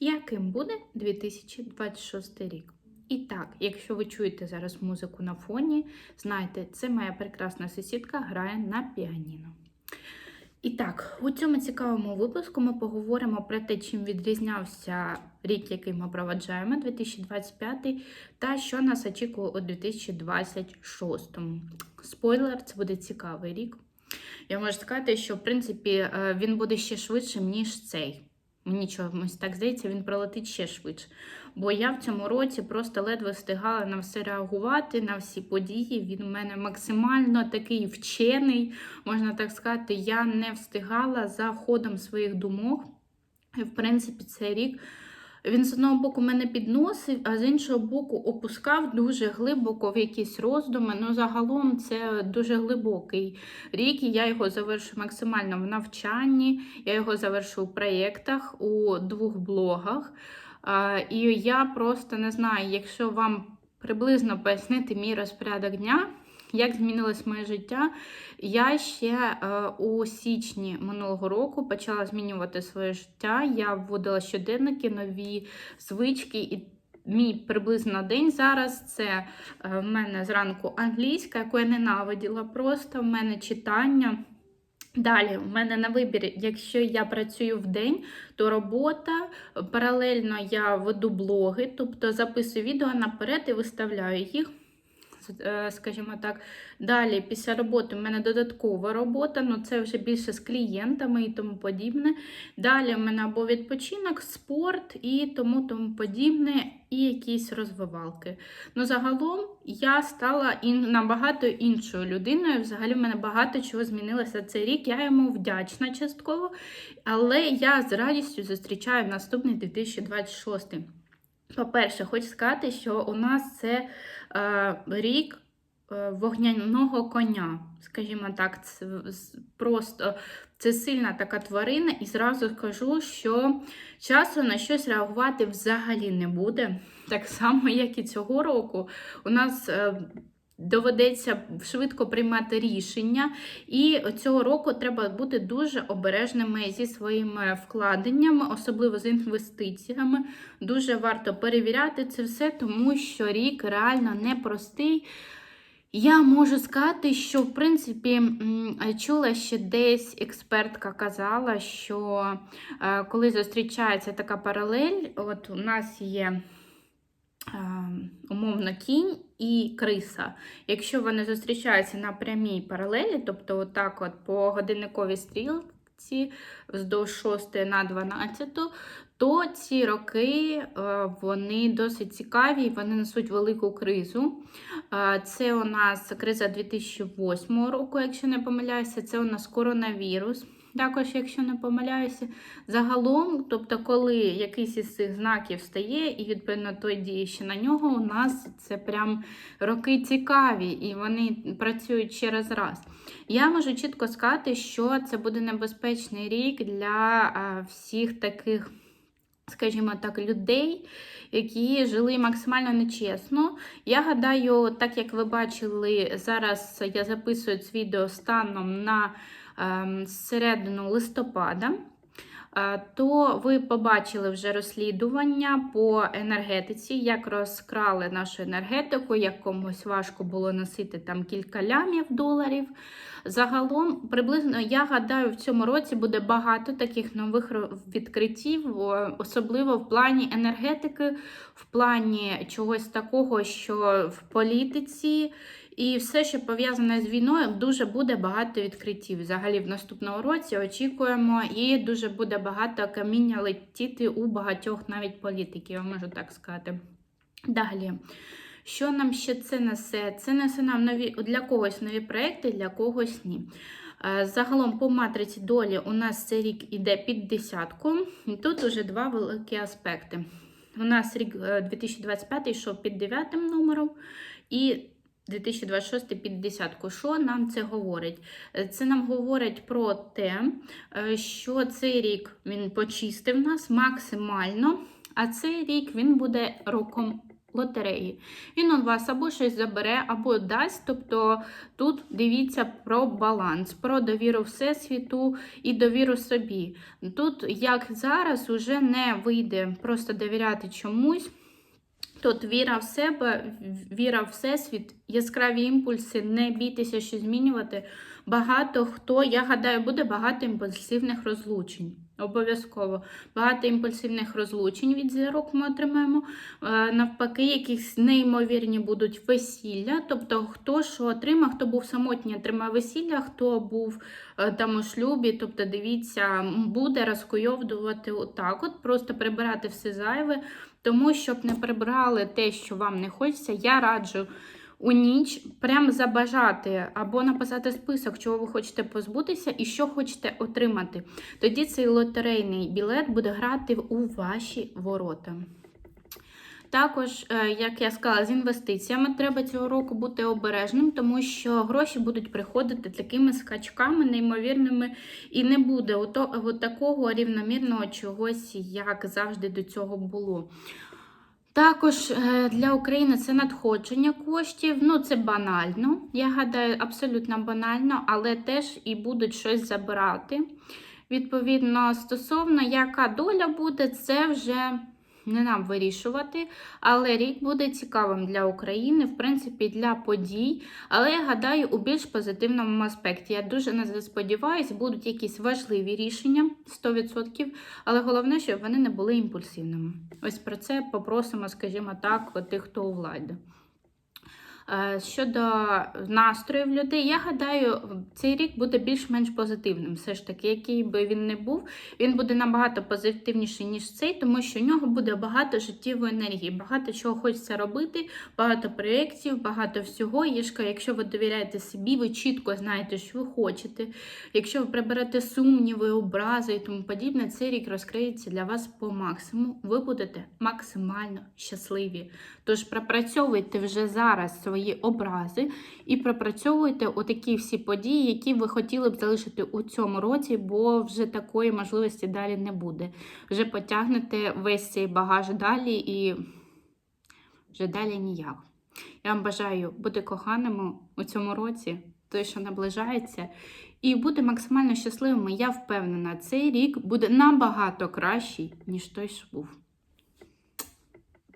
яким буде 2026 рік. І так, якщо ви чуєте зараз музику на фоні, знайте, це моя прекрасна сусідка грає на піаніно. І так, у цьому цікавому випуску ми поговоримо про те, чим відрізнявся рік, який ми проваджаємо, 2025, та що нас очікує у 2026. Спойлер, це буде цікавий рік. Я можу сказати, що в принципі е, він буде ще швидшим, ніж цей. Мені чомусь так здається, він пролетить ще швидше. Бо я в цьому році просто ледве встигала на все реагувати, на всі події. Він у мене максимально такий вчений, можна так сказати, я не встигала за ходом своїх думок. І, в принципі, цей рік він з одного боку мене підносив, а з іншого боку опускав дуже глибоко в якісь роздуми. Ну, загалом це дуже глибокий рік, і я його завершу максимально в навчанні, я його завершу у проєктах, у двох блогах. І я просто не знаю, якщо вам приблизно пояснити мій розпорядок дня. Як змінилось моє життя? Я ще е, у січні минулого року почала змінювати своє життя. Я вводила щоденники, нові звички, і мій приблизно день зараз це е, в мене зранку англійська, яку я ненавиділа просто. В мене читання. Далі, у мене на вибір, якщо я працюю в день, то робота. Паралельно я веду блоги, тобто записую відео наперед і виставляю їх. Е, скажімо так, далі після роботи в мене додаткова робота, ну це вже більше з клієнтами і тому подібне. Далі в мене або відпочинок, спорт і тому тому подібне, і якісь розвивалки. Ну, загалом я стала ін, набагато іншою людиною. Взагалі, в мене багато чого змінилося цей рік. Я йому вдячна частково, але я з радістю зустрічаю наступний 2026. По-перше, хочу сказати, що у нас це рік е, вогняного коня. Скажімо так, це просто це сильна така тварина, і зразу скажу, що часу на щось реагувати взагалі не буде. Так само, як і цього року. У нас. Е, Доведеться швидко приймати рішення, і цього року треба бути дуже обережними зі своїми вкладеннями, особливо з інвестиціями. Дуже варто перевіряти це все, тому що рік реально непростий. Я можу сказати, що, в принципі, чула, що десь експертка казала, що е, коли зустрічається така паралель, от у нас є. Ем, умовно кінь і криса. Якщо вони зустрічаються на прямій паралелі, тобто отак от по годинниковій стрілці вздовж 6 на 12, то ці роки е, вони досить цікаві вони несуть велику кризу. Е, це у нас криза 2008 року, якщо не помиляюся, це у нас коронавірус. Також, якщо не помиляюся, загалом, тобто, коли якийсь із цих знаків стає, і відповідно той діє ще на нього, у нас це прям роки цікаві, і вони працюють ще раз. Я можу чітко сказати, що це буде небезпечний рік для всіх таких, скажімо так, людей. Які жили максимально нечесно. Я гадаю, так як ви бачили, зараз я записую це відео станом на середину листопада, е, то ви побачили вже розслідування по енергетиці, як розкрали нашу енергетику, як комусь важко було носити там кілька лямів доларів. Загалом, приблизно, я гадаю, в цьому році буде багато таких нових відкриттів, особливо в плані енергетики, в плані чогось такого, що в політиці. І все, що пов'язане з війною, дуже буде багато відкриттів. Взагалі, в наступному році очікуємо, і дуже буде багато каміння летіти у багатьох навіть політиків, я можу так сказати. Далі. Що нам ще це несе? Це несе нам нові для когось нові проекти, для когось ні. Е, загалом по матриці долі у нас цей рік іде під десятку. І тут уже два великі аспекти. У нас рік 2025 е, йшов під дев'ятим номером, і 2026 під десятку. Що нам це говорить? Це нам говорить про те, е, що цей рік він почистив нас максимально, а цей рік він буде роком лотереї. Він у вас або щось забере, або дасть. Тобто тут дивіться про баланс, про довіру Всесвіту і довіру собі. Тут, як зараз, уже не вийде просто довіряти чомусь. Тут віра в себе, віра в всесвіт, яскраві імпульси, не бійтеся щось змінювати. Багато хто, я гадаю, буде багато імпульсивних розлучень. Обов'язково багато імпульсивних розлучень від зірок ми отримаємо. Е, Навпаки, якісь неймовірні будуть весілля. Тобто, хто що отримав, хто був самотній, отримав весілля, хто був е, там у шлюбі. Тобто, дивіться, буде розкуйовдувати отак, от просто прибирати все зайве. Тому, щоб не прибрали те, що вам не хочеться, я раджу у ніч прям забажати або написати список, чого ви хочете позбутися і що хочете отримати. Тоді цей лотерейний білет буде грати у ваші ворота. Також, е, як я сказала, з інвестиціями треба цього року бути обережним, тому що гроші будуть приходити такими скачками неймовірними, і не буде от такого рівномірного чогось, як завжди до цього було. Також е, для України це надходження коштів. Ну, це банально. Я гадаю, абсолютно банально, але теж і будуть щось забирати. Відповідно, стосовно яка доля буде, це вже не нам вирішувати. Але рік буде цікавим для України, в принципі, для подій. Але я гадаю, у більш позитивному аспекті. Я дуже на сподіваюся, будуть якісь важливі рішення 100%, але головне, щоб вони не були імпульсивними. Ось про це попросимо, скажімо так, тих, хто у владі. Е, Щодо настроїв людей, я гадаю, цей рік буде більш-менш позитивним. Все ж таки, який би він не був, він буде набагато позитивніший, ніж цей, тому що в нього буде багато життєвої енергії, багато чого хочеться робити, багато проєктів, багато всього. Єшка, якщо ви довіряєте собі, ви чітко знаєте, що ви хочете. Якщо ви приберете сумніви, образи і тому подібне, цей рік розкриється для вас по максимуму. Ви будете максимально щасливі. Тож пропрацьовуйте вже зараз свої образи і пропрацьовуйте отакі всі події, які ви хотіли б залишити у цьому році, бо вже такої можливості далі не буде. Вже потягнете весь цей багаж далі і вже далі ніяк. Я вам бажаю бути коханими у цьому році, той, що наближається, і бути максимально щасливими. Я впевнена, цей рік буде набагато кращий, ніж той, що був.